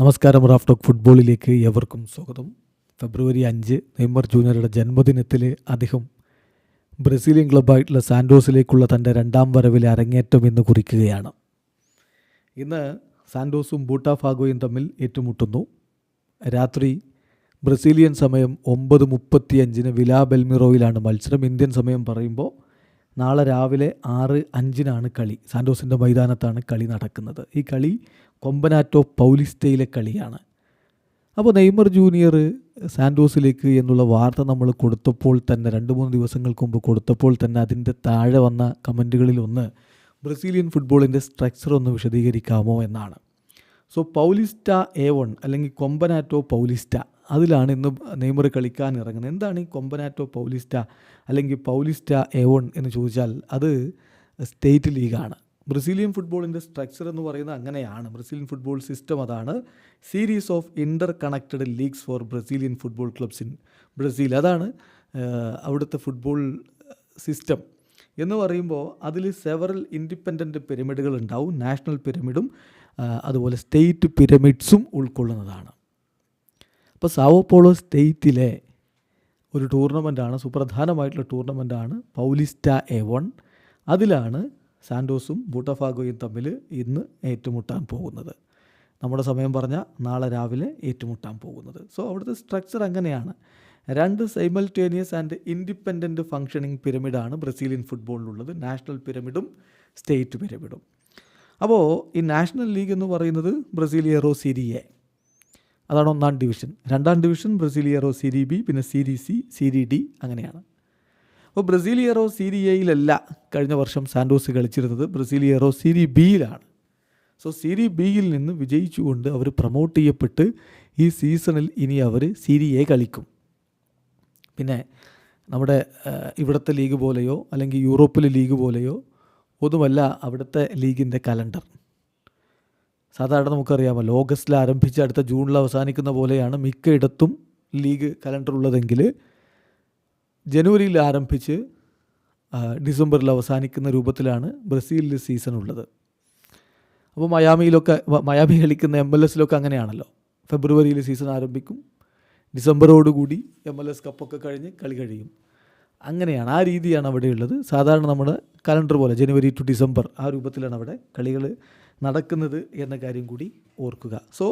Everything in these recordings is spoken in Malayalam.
നമസ്കാരം റാഫ് ടോക്ക് ഫുട്ബോളിലേക്ക് എവർക്കും സ്വാഗതം. ഫെബ്രുവരി അഞ്ച് നെയ്മർ ജൂനിയറുടെ ജന്മദിനത്തിൽ അദ്ദേഹം ബ്രസീലിയൻ ക്ലബ്ബായിട്ടുള്ള സാൻഡോസിലേക്കുള്ള തന്റെ രണ്ടാം വരവിലെ അരങ്ങേറ്റം എന്ന് കുറിക്കുകയാണ്. ഇന്ന് സാൻഡോസും ബൂട്ടാഫാഗോയും തമ്മിൽ ഏറ്റുമുട്ടുന്നു. രാത്രി ബ്രസീലിയൻ സമയം ഒമ്പത് മുപ്പത്തി അഞ്ചിന് വിലാ ബെൽമിറോയിലാണ് മത്സരം. ഇന്ത്യൻ സമയം പറയുമ്പോൾ നാളെ രാവിലെ ആറ് അഞ്ചിനാണ് കളി. സാൻഡോസിന്റെ മൈതാനത്താണ് കളി നടക്കുന്നത്. ഈ കളി കൊമ്പനാറ്റോ പൗലിസ്റ്റയിലെ കളിയാണ്. അപ്പോൾ നെയ്മർ ജൂനിയർ സാൻഡോസിലേക്ക് എന്നുള്ള വാർത്ത നമ്മൾ കൊടുത്തപ്പോൾ തന്നെ രണ്ട് മൂന്ന് ദിവസങ്ങൾക്ക് മുമ്പ് കൊടുത്തപ്പോൾ തന്നെ അതിന്റെ താഴെ വന്ന കമന്റുകളിൽ ഒന്ന് ബ്രസീലിയൻ ഫുട്ബോളിന്റെ സ്ട്രക്ചർ ഒന്ന് വിശദീകരിക്കാമോ എന്നാണ്. സോ പൗലിസ്റ്റ എ വൺ അല്ലെങ്കിൽ കൊമ്പനാറ്റോ പൗലിസ്റ്റ അതിലാണ് ഇന്ന് നെയ്മർ കളിക്കാൻ ഇറങ്ങുന്നത്. എന്താണ് ഈ കൊമ്പനാറ്റോ പൗലിസ്റ്റ അല്ലെങ്കിൽ പൗലിസ്റ്റ എ വൺ എന്ന് ചോദിച്ചാൽ അത് സ്റ്റേറ്റ് ലീഗാണ് ബ്രസീലിയൻ ഫുട്ബോളിന്റെ സ്ട്രക്ചർ എന്ന് പറയുന്നത് അങ്ങനെയാണ്. ബ്രസീലിയൻ ഫുട്ബോൾ സിസ്റ്റം അതാണ്. Series of interconnected leagues for Brazilian football clubs in Brazil അതാണ് അവിടുത്തെ ഫുട്ബോൾ സിസ്റ്റം എന്ന് പറയുമ്പോൾ അതിൽ സെവറൽ ഇൻഡിപെൻഡന്റ് പിരമിഡുകൾ ഉണ്ടാവും. നാഷണൽ പിരമിഡും അതുപോലെ സ്റ്റേറ്റ് പിരമിഡ്സും ഉൾക്കൊള്ളുന്നതാണ്. അപ്പോൾ സാവോപോളോ സ്റ്റേറ്റിലെ ഒരു ടൂർണമെന്റാണ് സുപ്രധാനമായിട്ടുള്ള ടൂർണമെന്റാണ് പൗലിസ്റ്റ എ വൺ. അതിലാണ് സാൻഡോസും ബൂട്ടഫാഗോയും തമ്മിൽ ഇന്ന് ഏറ്റുമുട്ടാൻ പോകുന്നത്. നമ്മുടെ സമയം പറഞ്ഞാൽ നാളെ രാവിലെ ഏറ്റുമുട്ടാൻ പോകുന്നത്. സോ അവിടുത്തെ സ്ട്രക്ചർ അങ്ങനെയാണ്. രണ്ട് സൈമൾട്ടേനിയസ് ആൻഡ് ഇൻഡിപെൻഡന്റ് ഫങ്ഷനിങ് പിരമിഡാണ് ബ്രസീലിയൻ ഫുട്ബോളിലുള്ളത് നാഷണൽ പിരമിഡും സ്റ്റേറ്റ് പിരമിഡും അപ്പോൾ ഈ നാഷണൽ ലീഗ് എന്ന് പറയുന്നത് ബ്രസീലിയറോ സിരി എ. അതാണ് ഒന്നാം ഡിവിഷൻ. രണ്ടാം ഡിവിഷൻ ബ്രസീലിയറോ സിരി ബി പിന്നെ സിരി സി സിരി ഡി അങ്ങനെയാണ്. അപ്പോൾ ബ്രസീലിയറോ സിരി എയിലല്ല കഴിഞ്ഞ വർഷം സാൻഡോസ് കളിച്ചിരുന്നത്. ബ്രസീലിയറോ സിരി ബിയിലാണ്. സോ സിരി ബിയിൽ നിന്ന് വിജയിച്ചുകൊണ്ട് അവർ പ്രൊമോട്ട് ചെയ്യപ്പെട്ട് ഈ സീസണിൽ ഇനി അവർ സിരി എ കളിക്കും. പിന്നെ നമ്മുടെ ഇവിടുത്തെ ലീഗ് പോലെയോ അല്ലെങ്കിൽ യൂറോപ്പിലെ ലീഗ് പോലെയോ ഒന്നുമല്ല അവിടുത്തെ ലീഗിന്റെ കലണ്ടർ. സാധാരണ നമുക്കറിയാമല്ലോ ഓഗസ്റ്റിൽ ആരംഭിച്ച് അടുത്ത ജൂണിൽ അവസാനിക്കുന്ന പോലെയാണ് മിക്കയിടത്തും ലീഗ് കലണ്ടർ ഉള്ളതെങ്കിൽ ജനുവരിയിൽ ആരംഭിച്ച് ഡിസംബറിൽ അവസാനിക്കുന്ന രൂപത്തിലാണ് ബ്രസീലിൽ സീസൺ ഉള്ളത്. അപ്പോൾ മയാമിയിലൊക്കെ മയാമി കളിക്കുന്ന എം എൽ എസിലൊക്കെ അങ്ങനെയാണല്ലോ. ഫെബ്രുവരിയിൽ സീസൺ ആരംഭിക്കും ഡിസംബറോടുകൂടി എം എൽ എസ് കപ്പൊക്കെ കഴിഞ്ഞ് കളി കഴിയും. അങ്ങനെയാണ് ആ രീതിയാണ് അവിടെയുള്ളത് സാധാരണ നമ്മൾ കലണ്ടർ പോലെ ജനുവരി ടു ഡിസംബർ ആ രൂപത്തിലാണ് അവിടെ കളികൾ നടക്കുന്നത് എന്ന കാര്യം കൂടി ഓർക്കുക. So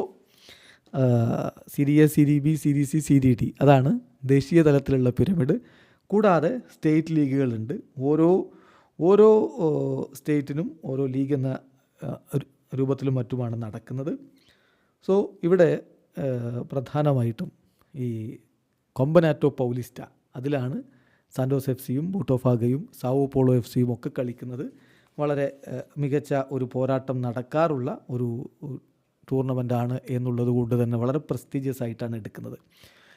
Serie A Serie B Serie C Serie D അതാണ് ദേശീയ തലത്തിലുള്ള പിരമിഡ് കൂടാതെ സ്റ്റേറ്റ് ലീഗുകളുണ്ട് ഓരോ ഓരോ സ്റ്റേറ്റിനും ഓരോ ലീഗ് എന്ന രൂപത്തിലും മറ്റുമാണ് നടക്കുന്നത്. സോ ഇവിടെ പ്രധാനമായിട്ടും ഈ കൊമ്പനാറ്റോ പൗലിസ്റ്റ അതിലാണ് സാൻഡോസ് എഫ് സിയും ബൂട്ടോഫാഗയും സാവോ പോളോ എഫ് സിയും ഒക്കെ കളിക്കുന്നത് വളരെ മികച്ച ഒരു പോരാട്ടം നടക്കാറുള്ള ഒരു ടൂർണമെന്റാണ് എന്നുള്ളത് കൊണ്ട് തന്നെ വളരെ പ്രസ്റ്റീജിയസ് ആയിട്ടാണ് എടുക്കുന്നത്.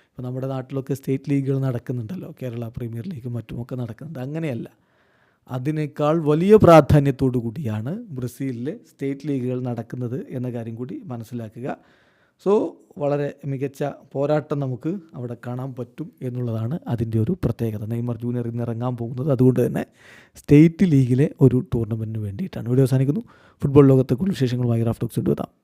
ഇപ്പോൾ നമ്മുടെ നാട്ടിലൊക്കെ സ്റ്റേറ്റ് ലീഗുകൾ നടക്കുന്നുണ്ടല്ലോ കേരള പ്രീമിയർ ലീഗും മറ്റുമൊക്കെ നടക്കുന്നുണ്ട്. അങ്ങനെയല്ല. അതിനേക്കാൾ വലിയ പ്രാധാന്യത്തോടു കൂടിയാണ് ബ്രസീലിലെ സ്റ്റേറ്റ് ലീഗുകൾ നടക്കുന്നത് എന്ന കാര്യം കൂടി മനസ്സിലാക്കുക. സോ വളരെ മികച്ച പോരാട്ടം നമുക്ക് അവിടെ കാണാൻ പറ്റും എന്നുള്ളതാണ് അതിന്റെ ഒരു പ്രത്യേകത. നെയ്മർ ജൂനിയർ ഇന്ന് ഇറങ്ങാൻ പോകുന്നത് അതുകൊണ്ട് തന്നെ സ്റ്റേറ്റ് ലീഗിലെ ഒരു ടൂർണമെന്റിന് വേണ്ടിയിട്ടാണ്. വീഡിയോ അവസാനിക്കുന്നു. ഫുട്ബോൾ ലോകത്തെ കൂടുതൽ വിശേഷങ്ങളുമായി റാഫ്റ്റോക്സ് കൊണ്ടുവരാം